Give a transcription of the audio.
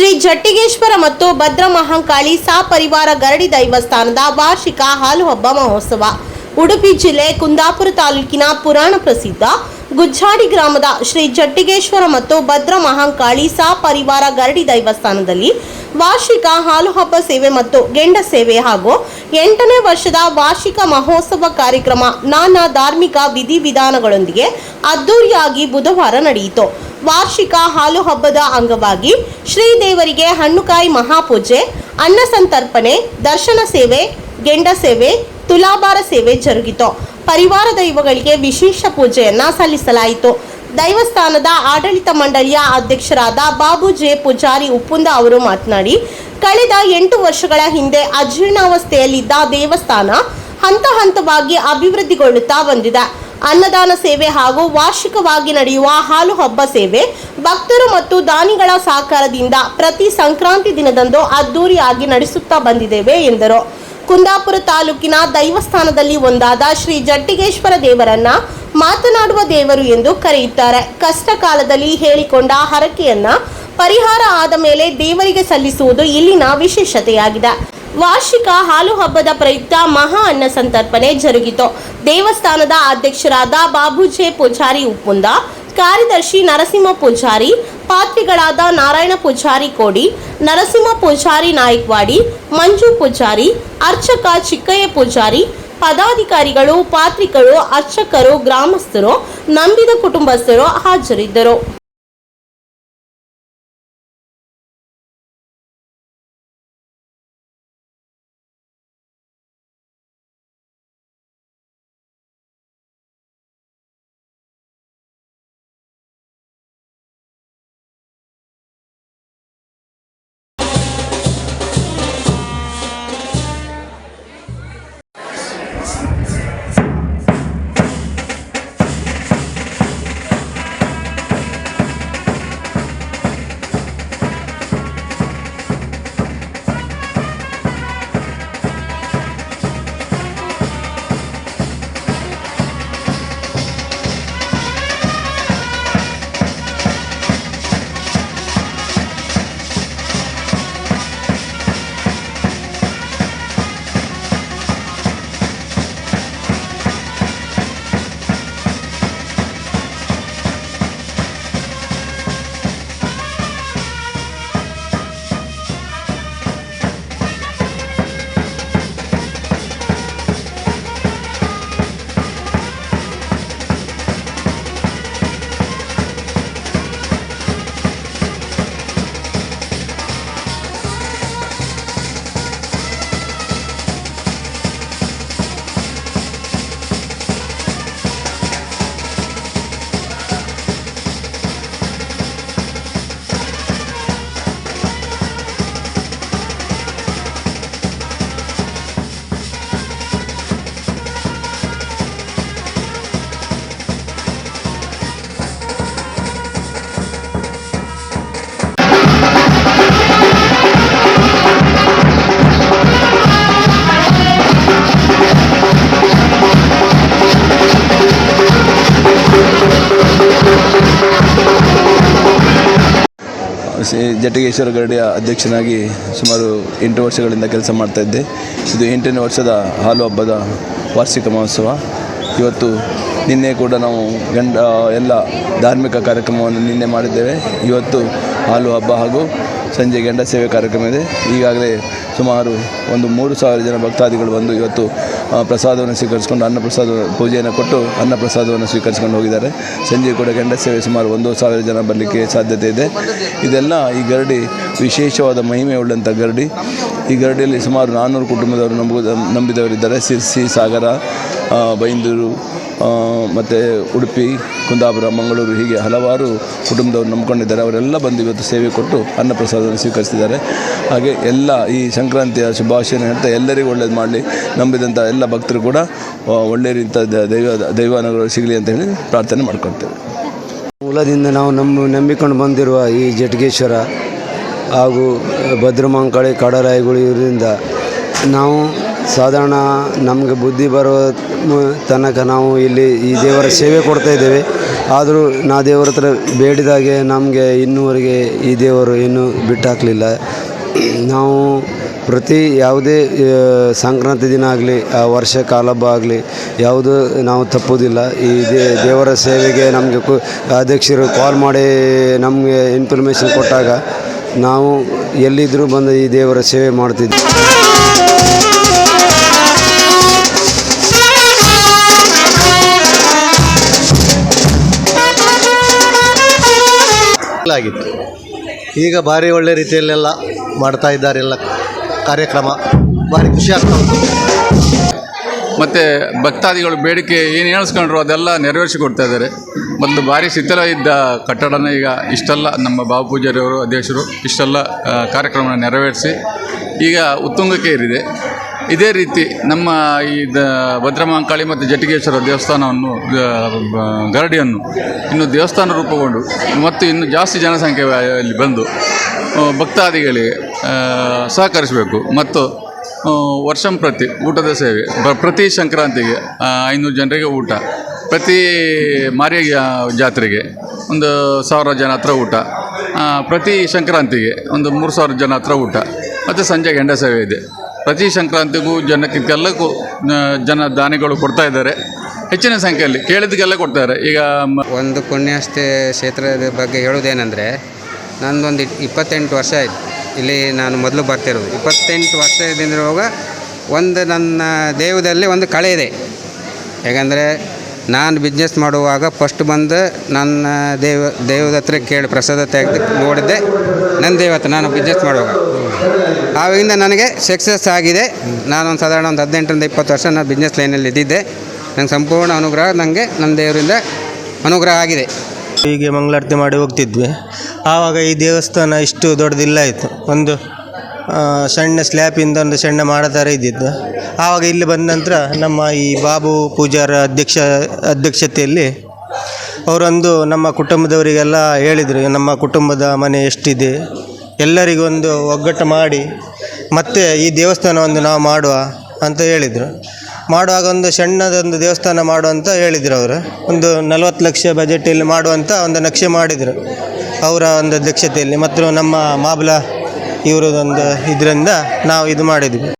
ಶ್ರೀ ಜಟ್ಟಿಗೇಶ್ವರ ಮತ್ತು ಭದ್ರ ಮಹಾಂಕಾಳಿ ಪರಿವಾರ ಗರಡಿ ದೈವಸ್ಥಾನದ ವಾರ್ಷಿಕ ಹಾಲು ಹಬ್ಬ ಮಹೋತ್ಸವ. ಉಡುಪಿ ಜಿಲ್ಲೆ ಕುಂದಾಪುರ ತಾಲೂಕಿನ ಪುರಾಣ ಪ್ರಸಿದ್ಧ ಗುಜ್ಜಾಡಿ ಗ್ರಾಮದ ಶ್ರೀ ಜಟ್ಟಿಗೇಶ್ವರ ಮತ್ತು ಭದ್ರ ಮಹಾಂಕಾಳಿ ಪರಿವಾರ ಗರಡಿ ದೈವಸ್ಥಾನದಲ್ಲಿ ವಾರ್ಷಿಕ ಹಾಲು ಹಬ್ಬ ಸೇವೆ ಮತ್ತು ಗೆಂಡ ಸೇವೆ ಹಾಗೂ ಎಂಟನೇ ವರ್ಷದ ವಾರ್ಷಿಕ ಮಹೋತ್ಸವ ಕಾರ್ಯಕ್ರಮ ನಾನಾ ಧಾರ್ಮಿಕ ವಿಧಿವಿಧಾನಗಳೊಂದಿಗೆ ಅದ್ದೂರಿಯಾಗಿ ಬುಧವಾರ ನಡೆಯಿತು. ವಾರ್ಷಿಕ ಹಾಲು ಹಬ್ಬದ ಅಂಗವಾಗಿ ಶ್ರೀದೇವರಿಗೆ ಹಣ್ಣುಕಾಯಿ ಮಹಾಪೂಜೆ, ಅನ್ನ ಸಂತರ್ಪಣೆ, ದರ್ಶನ ಸೇವೆ, ಗೆಂಡ ಸೇವೆ, ತುಲಾಭಾರ ಸೇವೆ ಜರುಗಿತು. ಪರಿವಾರ ದೈವಗಳಿಗೆ ವಿಶೇಷ ಪೂಜೆಯನ್ನ ಸಲ್ಲಿಸಲಾಯಿತು. ದೈವಸ್ಥಾನದ ಆಡಳಿತ ಮಂಡಳಿಯ ಅಧ್ಯಕ್ಷರಾದ ಬಾಬು ಜೆ ಪೂಜಾರಿ ಉಪ್ಪುಂದ ಅವರು ಮಾತನಾಡಿ, ಕಳೆದ ಎಂಟು ವರ್ಷಗಳ ಹಿಂದೆ ಅಜೀರ್ಣಾವಸ್ಥೆಯಲ್ಲಿದ್ದ ದೇವಸ್ಥಾನ ಹಂತ ಹಂತವಾಗಿ ಅಭಿವೃದ್ಧಿಗೊಳ್ಳುತ್ತಾ ಬಂದಿದೆ. ಅನ್ನದಾನ ಸೇವೆ ಹಾಗೂ ವಾರ್ಷಿಕವಾಗಿ ನಡೆಯುವ ಹಾಲು ಹಬ್ಬ ಸೇವೆ ಭಕ್ತರು ಮತ್ತು ದಾನಿಗಳ ಸಹಕಾರದಿಂದ ಪ್ರತಿ ಸಂಕ್ರಾಂತಿ ದಿನದಂದು ಅದ್ದೂರಿಯಾಗಿ ನಡೆಸುತ್ತಾ ಬಂದಿದ್ದೇವೆ ಎಂದರು. ಕುಂದಾಪುರ ತಾಲೂಕಿನ ದೈವಸ್ಥಾನದಲ್ಲಿ ಒಂದಾದ ಶ್ರೀ ಜಟ್ಟಿಗೇಶ್ವರ ದೇವರನ್ನ ಮಾತನಾಡುವ ದೇವರು ಎಂದು ಕರೆಯುತ್ತಾರೆ. ಕಷ್ಟ ಕಾಲದಲ್ಲಿ ಹೇಳಿಕೊಂಡ ಹರಕೆಯನ್ನ ಪರಿಹಾರ ಆದ ಮೇಲೆ ದೇವರಿಗೆ ಸಲ್ಲಿಸುವುದು ಇಲ್ಲಿನ ವಿಶೇಷತೆಯಾಗಿದೆ. ವಾರ್ಷಿಕ ಹಾಲು ಹಬ್ಬದ ಪ್ರಯುಕ್ತ ಮಹಾ ಅನ್ನ ಸಂತರ್ಪಣೆ ಜರುಗಿತು. ದೇವಸ್ಥಾನದ ಅಧ್ಯಕ್ಷರಾದ ಬಾಬುಜೆ ಪೂಜಾರಿ ಉಪ್ಪುಂದ, ಕಾರ್ಯದರ್ಶಿ ನರಸಿಂಹ ಪೂಜಾರಿ, ಪಾತ್ರಿಗಳಾದ ನಾರಾಯಣ ಪೂಜಾರಿ ಕೋಡಿ, ನರಸಿಂಹ ಪೂಜಾರಿ ನಾಯಕ್ವಾಡಿ, ಮಂಜು ಪೂಜಾರಿ, ಅರ್ಚಕ ಚಿಕ್ಕಯ್ಯ ಪೂಜಾರಿ, ಪದಾಧಿಕಾರಿಗಳು, ಪಾತ್ರಿಕರು, ಅರ್ಚಕರು, ಗ್ರಾಮಸ್ಥರು, ನಂಬಿದ ಕುಟುಂಬಸ್ಥರು ಹಾಜರಿದ್ದರು. ಶ್ರೀ ಜಟ್ಟಿಗೇಶ್ವರ ಗರಡಿಯ ಅಧ್ಯಕ್ಷನಾಗಿ ಸುಮಾರು ಎಂಟು ವರ್ಷಗಳಿಂದ ಕೆಲಸ ಮಾಡ್ತಾ ಇದ್ದೆ. ಇದು ಎಂಟನೇ ವರ್ಷದ ಹಾಲು ಹಬ್ಬದ ವಾರ್ಷಿಕ ಮಹೋತ್ಸವ. ಇವತ್ತು ನಿನ್ನೆ ಕೂಡ ನಾವು ಗಂಡ, ಎಲ್ಲ ಧಾರ್ಮಿಕ ಕಾರ್ಯಕ್ರಮವನ್ನು ನಿನ್ನೆ ಮಾಡಿದ್ದೇವೆ. ಇವತ್ತು ಹಾಲು ಹಬ್ಬ ಹಾಗೂ ಸಂಜೆ ಗಂಡ ಸೇವೆ ಕಾರ್ಯಕ್ರಮ ಇದೆ. ಈಗಾಗಲೇ ಸುಮಾರು ಒಂದು ಮೂರು ಸಾವಿರ ಜನ ಭಕ್ತಾದಿಗಳು ಬಂದು ಇವತ್ತು ಪ್ರಸಾದವನ್ನು ಸ್ವೀಕರಿಸಿಕೊಂಡು ಅನ್ನಪ್ರಸಾದ ಪೂಜೆಯನ್ನು ಕೊಟ್ಟು ಅನ್ನ ಪ್ರಸಾದವನ್ನು ಸ್ವೀಕರಿಸಿಕೊಂಡು ಹೋಗಿದ್ದಾರೆ. ಸಂಜೆ ಕೂಡ ಗಂಡ ಸೇವೆ ಸುಮಾರು ಒಂದು ಸಾವಿರ ಜನ ಬರಲಿಕ್ಕೆ ಸಾಧ್ಯತೆ ಇದೆ. ಇದೆಲ್ಲ ಈ ಗರಡಿ ವಿಶೇಷವಾದ ಮಹಿಮೆ ಉಳ್ಳಂಥ ಗರಡಿ. ಈ ಗರಡಿಯಲ್ಲಿ ಸುಮಾರು ನಾನ್ನೂರು ಕುಟುಂಬದವರು ನಂಬ ನಂಬಿದವರಿದ್ದಾರೆ. ಸಿರ್ಸಿ, ಸಾಗರ ಬೈಂದೂರು ಮತ್ತು ಉಡುಪಿ, ಕುಂದಾಪುರ, ಮಂಗಳೂರು ಹೀಗೆ ಹಲವಾರು ಕುಟುಂಬದವರು ನಂಬಿಕೊಂಡಿದ್ದಾರೆ. ಅವರೆಲ್ಲ ಬಂದು ಇವತ್ತು ಸೇವೆ ಕೊಟ್ಟು ಅನ್ನಪ್ರಸಾದವನ್ನು ಸ್ವೀಕರಿಸಿದ್ದಾರೆ. ಹಾಗೆ ಎಲ್ಲ ಈ ಸಂಕ್ರಾಂತಿಯ ಶುಭಾಶಯನ ಹೇಳ್ತಾ ಎಲ್ಲರಿಗೂ ಒಳ್ಳೇದು ಮಾಡಲಿ. ನಂಬಿದಂಥ ಎಲ್ಲ ಭಕ್ತರು ಕೂಡ ಒಳ್ಳೆಯ ರೀತಿಯ ದೈವ ದೈವಾನುಗಳು ಸಿಗಲಿ ಅಂತ ಹೇಳಿ ಪ್ರಾರ್ಥನೆ ಮಾಡ್ಕೊಳ್ತೇವೆ. ಮೂಲದಿಂದ ನಾವು ನಂಬ ನಂಬಿಕೊಂಡು ಬಂದಿರುವ ಈ ಜಟ್ಗೇಶ್ವರ ಹಾಗೂ ಭದ್ರಮಂಕಳಿ ಕಡರಾಯಿಗಳು ಇವರಿಂದ ನಾವು ಸಾಧಾರಣ ನಮಗೆ ಬುದ್ಧಿ ಬರೋ ತನಕ ನಾವು ಇಲ್ಲಿ ಈ ದೇವರ ಸೇವೆ ಕೊಡ್ತಾ ಇದ್ದೇವೆ. ಆದರೂ ನಾ ದೇವರ ಹತ್ರ ಬೇಡಿದಾಗೆ ನಮಗೆ ಇನ್ನೂವರೆಗೆ ಈ ದೇವರು ಇನ್ನೂ ಬಿಟ್ಟಾಕಲಿಲ್ಲ. ನಾವು ಪ್ರತಿ ಯಾವುದೇ ಸಂಕ್ರಾಂತಿ ದಿನ ಆಗಲಿ ವರ್ಷ ಕಾಲಬ್ಬ ಆಗಲಿ, ಯಾವುದು ನಾವು ತಪ್ಪುವುದಿಲ್ಲ. ಈ ದೇವರ ಸೇವೆಗೆ ನಮಗೆ ಕು, ಅಧ್ಯಕ್ಷರು ಕಾಲ್ ಮಾಡಿ ನಮಗೆ ಇನ್ಫಾರ್ಮೇಷನ್ ಕೊಟ್ಟಾಗ ನಾವು ಎಲ್ಲಿದ್ದರೂ ಬಂದು ಈ ದೇವರ ಸೇವೆ ಮಾಡ್ತಿದ್ವಿ. ಆಗಿತ್ತು. ಈಗ ಭಾರಿ ಒಳ್ಳೆ ರೀತಿಯಲ್ಲೆಲ್ಲ ಮಾಡ್ತಾ ಇದ್ದಾರೆ ಎಲ್ಲ ಕಾರ್ಯಕ್ರಮ. ಭಾರಿ ಖುಷಿ ಆಗ್ತಾ ಉಂಟು. ಮತ್ತು ಭಕ್ತಾದಿಗಳು ಬೇಡಿಕೆ ಏನು ಹೇಳಿಸ್ಕೊಂಡ್ರು ಅದೆಲ್ಲ ನೆರವೇರಿಸಿ ಕೊಡ್ತಾ ಇದ್ದಾರೆ. ಮೊದಲು ಭಾರಿ ಶಿಥಿಲ ಇದ್ದ ಕಟ್ಟಡನ ಈಗ ಇಷ್ಟೆಲ್ಲ ನಮ್ಮ ಬಾಬು ಪೂಜಾರಿಯವರು, ಅಧ್ಯಕ್ಷರು ಇಷ್ಟೆಲ್ಲ ಕಾರ್ಯಕ್ರಮನ ಕಾರ್ಯಕ್ರಮ ನೆರವೇರಿಸಿ ಈಗ ಉತ್ತುಂಗಕ್ಕೆ ಏರಿದೆ. ಇದೇ ರೀತಿ ನಮ್ಮ ಈ ದ ಭದ್ರಮಾಂಕಾಳಿ ಮತ್ತು ಜಟಿಗೇಶ್ವರ ದೇವಸ್ಥಾನವನ್ನು ಗರಡಿಯನ್ನು ಇನ್ನು ದೇವಸ್ಥಾನ ರೂಪುಗೊಂಡು ಮತ್ತು ಇನ್ನು ಜಾಸ್ತಿ ಜನಸಂಖ್ಯೆ ಅಲ್ಲಿ ಬಂದು ಭಕ್ತಾದಿಗಳಿಗೆ ಸಹಕರಿಸಬೇಕು ಮತ್ತು ವರ್ಷಂ ಪ್ರತಿ, ಊಟದ ಸೇವೆ. ಪ್ರತಿ ಸಂಕ್ರಾಂತಿಗೆ ಐನೂರು ಜನರಿಗೆ ಊಟ. ಪ್ರತಿ ಮಾರಿಯ ಜಾತ್ರೆಗೆ ಒಂದು ಸಾವಿರ ಜನ ಹತ್ರ ಊಟ. ಪ್ರತಿ ಸಂಕ್ರಾಂತಿಗೆ ಒಂದು ಮೂರು ಸಾವಿರ ಜನ ಹತ್ರ ಊಟ. ಮತ್ತು ಸಂಜೆ ಗಂಡ ಸೇವೆ ಇದೆ. ಪ್ರತಿ ಸಂಕ್ರಾಂತಿಗೂ ಜನಕ್ಕೆಲ್ಲಕ್ಕೂ ಜನ ದಾನಿಗಳು ಕೊಡ್ತಾ ಇದ್ದಾರೆ. ಹೆಚ್ಚಿನ ಸಂಖ್ಯೆಯಲ್ಲಿ ಕೇಳಿದ್ದಕ್ಕೆಲ್ಲ ಕೊಡ್ತಾರೆ ಈಗ ಒಂದು ಪುಣ್ಯಸ್ಥೆ ಕ್ಷೇತ್ರದ ಬಗ್ಗೆ ಹೇಳೋದೇನೆಂದರೆ ನಂದೊಂದು ಇಪ್ಪತ್ತೆಂಟು ವರ್ಷ ಆಯಿತು. ಇಲ್ಲಿ ನಾನು ಮೊದಲು ಬರ್ತಿರೋದು. ಇಪ್ಪತ್ತೆಂಟು ವರ್ಷದಿಂದಿರುವಾಗ ಒಂದು ನನ್ನ ದೇವದಲ್ಲಿ ಒಂದು ಕಳೆ ಇದೆ. ಯಾಕಂದರೆ ನಾನು ಬಿಸ್ನೆಸ್ ಮಾಡುವಾಗ ಫಸ್ಟ್ ಬಂದು ನನ್ನ ದೇವ, ದೇವದ ಹತ್ರ ಕೇಳಿ ಪ್ರಸಾದ ತೆಗೆದು ನೋಡಿದ್ದೆ. ನನ್ನ ದೇವತ್ತ ನಾನು ಬಿಸ್ನೆಸ್ ಮಾಡುವಾಗ. ಆವಾಗಿಂದ ನನಗೆ ಸಕ್ಸಸ್ ಆಗಿದೆ. ನಾನೊಂದು ಸಾಧಾರಣ ಒಂದು ಹದಿನೆಂಟರಿಂದ ಇಪ್ಪತ್ತು ವರ್ಷ ನಾನು ಬಿಸ್ನೆಸ್ ಲೈನಲ್ಲಿ ಇದ್ದಿದ್ದೆ. ನಂಗೆ ಸಂಪೂರ್ಣ ಅನುಗ್ರಹ ನನಗೆ ನನ್ನ ದೇವರಿಂದ ಅನುಗ್ರಹ ಆಗಿದೆ. ಹೀಗೆ ಮಂಗಳಾರತಿ ಮಾಡಿ ಹೋಗ್ತಿದ್ವಿ. ಆವಾಗ ಈ ದೇವಸ್ಥಾನ ಇಷ್ಟು ದೊಡ್ಡದಿಲ್ಲ ಇತ್ತು ಒಂದು ಸಣ್ಣ ಸ್ಲ್ಯಾಪಿಂದ ಒಂದು ಸಣ್ಣ ಮಾಡೋ ಥರ ಇದ್ದಿದ್ದು. ಆವಾಗ ಇಲ್ಲಿ ಬಂದ ನಂತರ ನಮ್ಮ ಈ ಬಾಬು ಪೂಜಾರ ಅಧ್ಯಕ್ಷ, ಅಧ್ಯಕ್ಷತೆಯಲ್ಲಿ ಅವರೊಂದು ನಮ್ಮ ಕುಟುಂಬದವರಿಗೆಲ್ಲ ಹೇಳಿದರು, ನಮ್ಮ ಕುಟುಂಬದ ಮನೆ ಎಷ್ಟಿದೆ. ಎಲ್ಲರಿಗೊಂದು ಒಗ್ಗಟ್ಟು ಮಾಡಿ, ಮತ್ತೆ ಈ ದೇವಸ್ಥಾನವನ್ನು ನಾವು ಮಾಡುವ ಅಂತ ಹೇಳಿದರು. ಮಾಡುವಾಗ ಒಂದು ಸಣ್ಣದೊಂದು ದೇವಸ್ಥಾನ ಮಾಡುವಂತ ಹೇಳಿದರು ಅವರು. ಒಂದು ನಲವತ್ತು ಲಕ್ಷ ಬಜೆಟಲ್ಲಿ ಮಾಡುವಂಥ ಒಂದು ನಕ್ಷೆ ಮಾಡಿದರು ಅವರ ಒಂದು ಅಧ್ಯಕ್ಷತೆಯಲ್ಲಿ. ಮತ್ತು ನಮ್ಮ ಮಾಬ್ಲ ಇವರದೊಂದು ಇದರಿಂದ ನಾವು ಇದು ಮಾಡಿದ್ವಿ.